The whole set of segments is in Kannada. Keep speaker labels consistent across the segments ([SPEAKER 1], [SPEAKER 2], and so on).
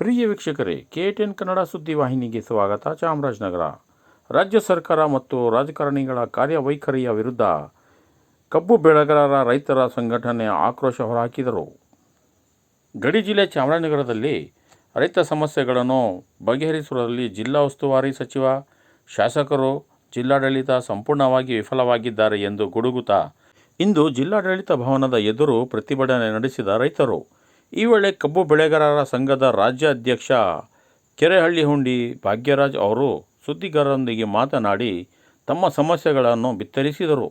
[SPEAKER 1] ಪ್ರಿಯ ವೀಕ್ಷಕರೇ, ಕೆ ಟೆನ್ ಕನ್ನಡ ಸುದ್ದಿ ವಾಹಿನಿಗೆ ಸ್ವಾಗತ. ಚಾಮರಾಜನಗರ. ರಾಜ್ಯ ಸರ್ಕಾರ ಮತ್ತು ರಾಜಕಾರಣಿಗಳ ಕಾರ್ಯವೈಖರಿಯ ವಿರುದ್ಧ ಕಬ್ಬು ಬೆಳೆಗಾರರ ರೈತರ ಸಂಘಟನೆ ಆಕ್ರೋಶ ಹೊರಹಾಕಿದರು. ಗಡಿ ಜಿಲ್ಲೆ ಚಾಮರಾಜನಗರದಲ್ಲಿ ರೈತ ಸಮಸ್ಯೆಗಳನ್ನು ಬಗೆಹರಿಸುವುದರಲ್ಲಿ ಜಿಲ್ಲಾ ಉಸ್ತುವಾರಿ ಸಚಿವ, ಶಾಸಕರು ಜಿಲ್ಲಾಡಳಿತ ಸಂಪೂರ್ಣವಾಗಿ ವಿಫಲವಾಗಿದ್ದಾರೆ ಎಂದು ಗುಡುಗುತ್ತಾ ಇಂದು ಜಿಲ್ಲಾಡಳಿತ ಭವನದ ಎದುರು ಪ್ರತಿಭಟನೆ ನಡೆಸಿದ ರೈತರು. ಈ ವೇಳೆ ಕಬ್ಬು ಬೆಳೆಗಾರರ ಸಂಘದ ರಾಜ್ಯ ಅಧ್ಯಕ್ಷ ಕೆರೆಹಳ್ಳಿ ಹುಂಡಿ ಭಾಗ್ಯರಾಜ್ ಅವರು ಸುದ್ದಿಗಾರರೊಂದಿಗೆ ಮಾತನಾಡಿ ತಮ್ಮ ಸಮಸ್ಯೆಗಳನ್ನು ಬಿತ್ತರಿಸಿದರು.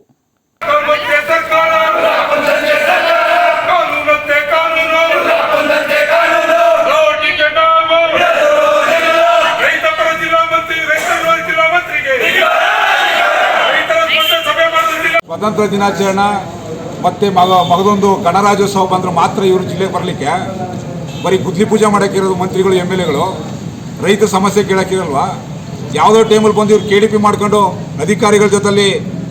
[SPEAKER 2] ಸ್ವಾತಂತ್ರ್ಯ ದಿನಾಚರಣೆ ಮತ್ತೆ ಮಗ, ಮಗದೊಂದು ಗಣರಾಜ್ಯೋತ್ಸವ ಬಂದರೆ ಮಾತ್ರ ಇವರು ಜಿಲ್ಲೆಗೆ ಬರಲಿಕ್ಕೆ. ಬರೀ ಗುದ್ಲಿ ಪೂಜೆ ಮಾಡೋಕ್ಕಿರೋದು ಮಂತ್ರಿಗಳು, ಎಂ ಎಲ್ ಎಗಳು. ರೈತರ ಸಮಸ್ಯೆ ಕೇಳೋಕ್ಕಿರಲ್ವಾ? ಯಾವುದೋ ಟೈಮಲ್ಲಿ ಬಂದು ಇವ್ರು ಕೆ ಡಿ ಪಿ ಮಾಡ್ಕೊಂಡು ಅಧಿಕಾರಿಗಳ ಜೊತೆಲಿ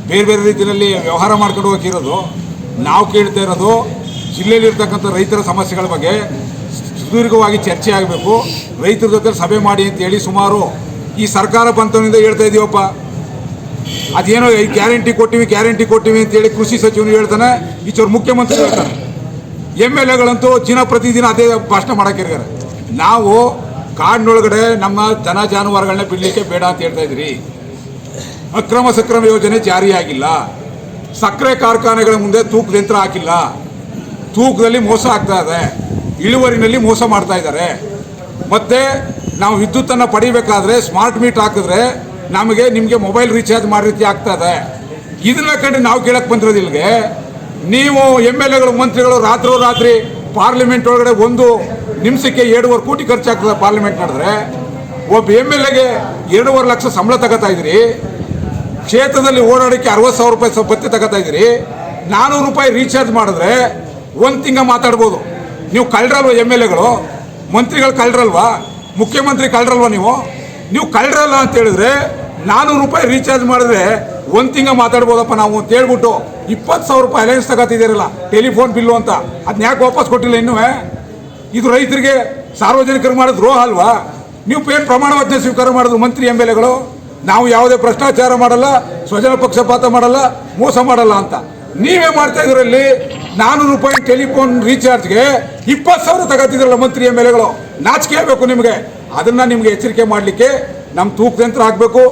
[SPEAKER 2] ಬೇರೆ ಬೇರೆ ರೀತಿಯಲ್ಲಿ ವ್ಯವಹಾರ ಮಾಡ್ಕೊಂಡು ಹೋಗಿರೋದು ನಾವು ಕೇಳ್ತಾ ಇರೋದು ಜಿಲ್ಲೆಯಲ್ಲಿರ್ತಕ್ಕಂಥ ರೈತರ ಸಮಸ್ಯೆಗಳ ಬಗ್ಗೆ ಸುದೀರ್ಘವಾಗಿ ಚರ್ಚೆ ಆಗಬೇಕು. ರೈತರ ಜೊತೆ ಸಭೆ ಮಾಡಿ ಅಂತ ಹೇಳಿ ಸುಮಾರು ಈ ಸರ್ಕಾರ ಬಂತವನಿಂದ ಹೇಳ್ತಾ ಇದೀವಪ್ಪ. ಅದೇನೋ ಈ ಗ್ಯಾರಂಟಿ ಕೊಟ್ಟಿವಿ ಗ್ಯಾರಂಟಿ ಕೊಟ್ಟಿವಿ ಅಂತೇಳಿ ಕೃಷಿ ಸಚಿವನು ಹೇಳ್ತಾನೆ ಈಚೋರು ಮುಖ್ಯಮಂತ್ರಿ ಹೇಳ್ತಾನೆ. ಎಂ ಎಲ್ ಎಗಳಂತೂ ದಿನ ಪ್ರತಿದಿನ ಅದೇ ಭಾಷಣ ಮಾಡಕ್ಕಿರ್ತಾರೆ ನಾವು ಕಾಡಿನೊಳಗಡೆ ನಮ್ಮ ಜನ ಜಾನುವಾರುಗಳನ್ನ ಬಿಡಲಿಕ್ಕೆ ಬೇಡ ಅಂತ ಹೇಳ್ತಾ ಇದ್ರಿ ಅಕ್ರಮ ಸಕ್ರಮ ಯೋಜನೆ ಜಾರಿಯಾಗಿಲ್ಲ. ಸಕ್ಕರೆ ಕಾರ್ಖಾನೆಗಳ ಮುಂದೆ ತೂಕದ ಯಂತ್ರ ಹಾಕಿಲ್ಲ. ತೂಕದಲ್ಲಿ ಮೋಸ ಆಗ್ತಾ ಇದೆ. ಇಳುವರಿನಲ್ಲಿ ಮೋಸ ಮಾಡ್ತಾ ಇದ್ದಾರೆ. ಮತ್ತೆ ನಾವು ವಿದ್ಯುತ್ತನ್ನು ಪಡಿಬೇಕಾದ್ರೆ ಸ್ಮಾರ್ಟ್ ಮೀಟ್ ಹಾಕಿದ್ರೆ ನಮಗೆ ನಿಮಗೆ ಮೊಬೈಲ್ ರೀಚಾರ್ಜ್ ಮಾಡಿ ರೀತಿ ಆಗ್ತಾ ಇದೆ ಇದನ್ನ ಕಂಡು ನಾವು ಕೇಳಕ್ ಬಂದಿರೋದು ಇಲ್ಲಿಗೆ ನೀವು ಎಂ ಎಲ್ ಎಗಳು ಮಂತ್ರಿಗಳು ರಾತ್ರೋ ರಾತ್ರಿ ಪಾರ್ಲಿಮೆಂಟ್ ಒಳಗಡೆ ಒಂದು ನಿಮಿಷಕ್ಕೆ ಎರಡೂವರೆ ಕೋಟಿ ಖರ್ಚಾಗ್ತದೆ ಪಾರ್ಲಿಮೆಂಟ್ ನಡೆದ್ರೆ. ಒಬ್ಬ ಎಂ ಎಲ್ ಎಗೆ ಎರಡೂವರೆ ಲಕ್ಷ ಸಂಬಳ ತಗೋತಾ ಇದ್ರಿ ಕ್ಷೇತ್ರದಲ್ಲಿ ಓಡಾಡಕ್ಕೆ ಅರವತ್ತು ಸಾವಿರ ರೂಪಾಯಿ ಸಂಪತ್ತಿ ತಗೋತಾ ಇದ್ದೀರಿ. ನಾನ್ನೂರು ರೂಪಾಯಿ ರೀಚಾರ್ಜ್ ಮಾಡಿದ್ರೆ ಒಂದು ತಿಂಗ ಮಾತಾಡ್ಬೋದು. ನೀವು ಕಳ್ರಲ್ವ ಎಂ ಎಲ್ ಎಗಳು ಮಂತ್ರಿಗಳು ಕಳ್ರಲ್ವಾ ಮುಖ್ಯಮಂತ್ರಿ ಕಳ್ರಲ್ವಾ ನೀವು? ನೀವು ಕಳ್ರಲ್ಲ ಅಂತ ಹೇಳಿದ್ರೆ ನಾನ್ನೂರು ರೂಪಾಯಿ ರೀಚಾರ್ಜ್ ಮಾಡಿದ್ರೆ ಒಂದು ತಿಂಗಳು ಮಾತಾಡ್ಬೋದಪ್ಪ ನಾವು ಅಂತ ಹೇಳ್ಬಿಟ್ಟು ಇಪ್ಪತ್ತು ಸಾವಿರ ರೂಪಾಯಿ ಅಲೈನ್ಸ್ ತಗೋತಿದ್ದೀರಲ್ಲ ಟೆಲಿಫೋನ್ ಬಿಲ್ಲು ಅಂತ. ಅದನ್ನ ಯಾಕೆ ವಾಪಸ್ ಕೊಟ್ಟಿಲ್ಲ ಇನ್ನೂ? ಇದು ರೈತರಿಗೆ ಸಾರ್ವಜನಿಕರು ಮಾಡೋದು ದ್ರೋಹ ಅಲ್ವಾ? ನೀವು ಏನು ಪ್ರಮಾಣ ವಚನ ಸ್ವೀಕಾರ ಮಾಡಿದ್ರು ಮಂತ್ರಿ ಎಂ ಎಲ್ ಎಗಳು ನಾವು ಯಾವುದೇ ಭ್ರಷ್ಟಾಚಾರ ಮಾಡಲ್ಲ, ಸ್ವಜನ ಪಕ್ಷಪಾತ ಮಾಡಲ್ಲ, ಮೋಸ ಮಾಡಲ್ಲ ಅಂತ. ನೀವೇ ಮಾಡ್ತಾ ಇದ್ರಲ್ಲಿ ನಾನ್ನೂರು ರೂಪಾಯಿ ಟೆಲಿಫೋನ್ ರೀಚಾರ್ಜ್ಗೆ ಇಪ್ಪತ್ತು ಸಾವಿರ ತಗೋತಿದ್ರಲ್ಲ ಮಂತ್ರಿ ಎಂ ಎಲ್ ಎಗಳು ನಾಚಿಕೆ ಆಗಬೇಕು ನಿಮಗೆ. ಅದನ್ನು ನಿಮಗೆ ಎಚ್ಚರಿಕೆ ಮಾಡಲಿಕ್ಕೆ ನಮ್ಮ ತೂಕ ಆಗಬೇಕು